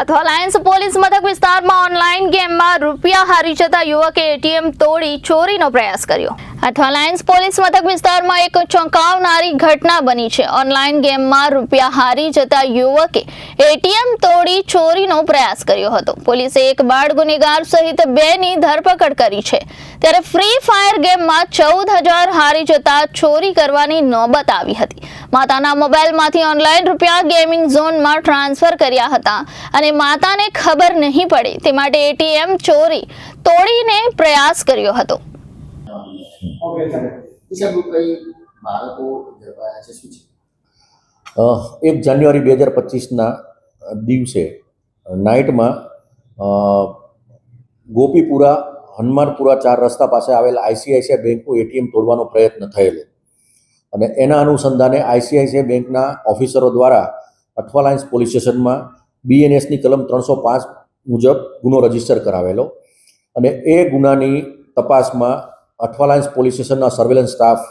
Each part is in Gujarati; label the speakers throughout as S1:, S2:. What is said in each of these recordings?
S1: અથવા લાયન્સ પોલીસ મથક વિસ્તારમાં ઓનલાઈન ગેમમાં રૂપિયા હારી જતા યુવકે એટીએમ તોડી ચોરીનો પ્રયાસ કર્યો. અથવા લાયન્સ પોલીસ મથક વિસ્તારમાં એક ચોંકાવનારી ઘટના બની છે. ઓનલાઈન ગેમમાં રૂપિયા હારી જતા યુવકે એટીએમ તોડી ચોરીનો પ્રયાસ કર્યો હતો. પોલીસે એક બાળ ગુનેગાર સહિત બેની ધરપકડ કરી છે. ત્યારે ફ્રી ફાયર ગેમમાં ચૌદ હજાર હારી જતા ચોરી કરવાની નોબત આવી હતી. માતાના મોબાઈલમાંથી ઓનલાઈન રૂપિયા ગેમિંગ ઝોનમાં ટ્રાન્સફર કર્યા હતા અને માતાને ખબર નહીં પડી. તે માટે એટીએમ ચોરી તોડીને પ્રયાસ કર્યો હતો.
S2: એક જાન્યુઆરી બે હજાર પચીસના દિવસે નાઇટમાં ગોપીપુરા હનુમાનપુરા ચાર રસ્તા પાસે આવેલ આઈસીઆઈસીઆઈ બેંકનું એટીએમ તોડવાનો પ્રયત્ન થયેલો. અને એના અનુસંધાને આઈસીઆઈસીઆઈ બેંકના ઓફિસરો દ્વારા અઠવાલાઇન્સ પોલીસ સ્ટેશનમાં બીએનએસની કલમ ત્રણસો પાંચ મુજબ ગુનો રજિસ્ટર કરાવેલો. અને એ ગુનાની તપાસમાં અઠવાલાઇન્સ પોલીસ સ્ટેશનના સર્વેલન્સ સ્ટાફ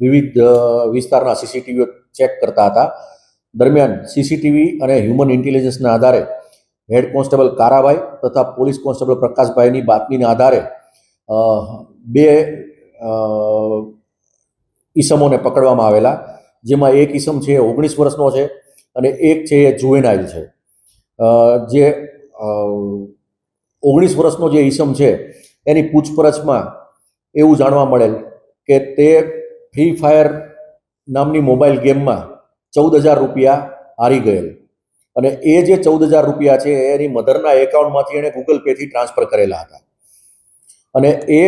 S2: વિવિધ વિસ્તારના સીસીટીવીઓ ચેક કરતા હતા. દરમિયાન સીસીટીવી અને હ્યુમન ઇન્ટેલિજન્સના આધારે હેડ કોન્સ્ટેબલ કારાભાઈ તથા પોલીસ કોન્સ્ટેબલ પ્રકાશભાઈની બાતમીના આધારે બે ઈસમોને પકડવામાં આવેલા, જેમાં એક ઈસમ છે ઓગણીસ વર્ષનો છે અને એક છે એ જુવેનાઇલ છે. જે ઓગણીસ વર્ષનો જે ઈસમ છે, એની પૂછપરછમાં એવું જાણવા મળેલ કે તે ફ્રી ફાયર નામની મોબાઈલ ગેમમાં ચૌદ હજાર રૂપિયા હારી ગયેલ. અને એ જે ચૌદ હજાર રૂપિયા છે, એની મધરના એકાઉન્ટમાંથી એણે ગૂગલ પેથી ટ્રાન્સફર કરેલા હતા. અને એ,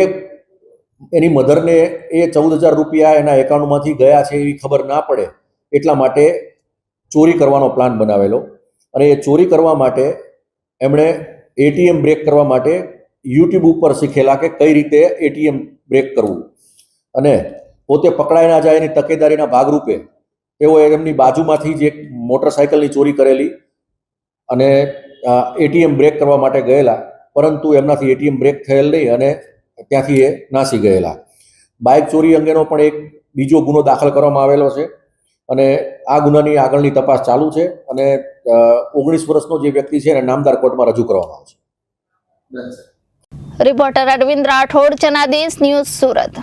S2: એની મધરને એ ચૌદ હજાર રૂપિયા એના એકાઉન્ટમાંથી ગયા છે એવી ખબર ના પડે એટલા માટે ચોરી કરવાનો પ્લાન બનાવેલો. અને એ ચોરી કરવા માટે એમણે એટીએમ બ્રેક કરવા માટે યુટ્યુબ ઉપર શીખેલા કે કઈ રીતે એટીએમ બ્રેક કરવું. અને પોતે પકડાઈ ના જાય એની તકેદારીના ભાગરૂપે તેઓએ એમની બાજુમાંથી જે મોટરસાયકલની ચોરી કરેલી અને એટીએમ બ્રેક કરવા માટે ગયેલા, પરંતુ એમનાથી એટીએમ બ્રેક થયેલ નહીં અને ત્યાંથી એ નાસી ગયેલા. બાઇક ચોરી અંગેનો પણ એક બીજો ગુનો દાખલ કરવામાં આવેલો છે. અને આ ગુનાની આગળની તપાસ ચાલુ છે અને ઓગણીસ વર્ષનો જે વ્યક્તિ છે એને નામદાર કોર્ટમાં રજૂ કરવામાં આવશે.
S1: રિપોર્ટર અરવિંદ રાઠોડ ચનાદેશ ન્યૂઝ સુરત.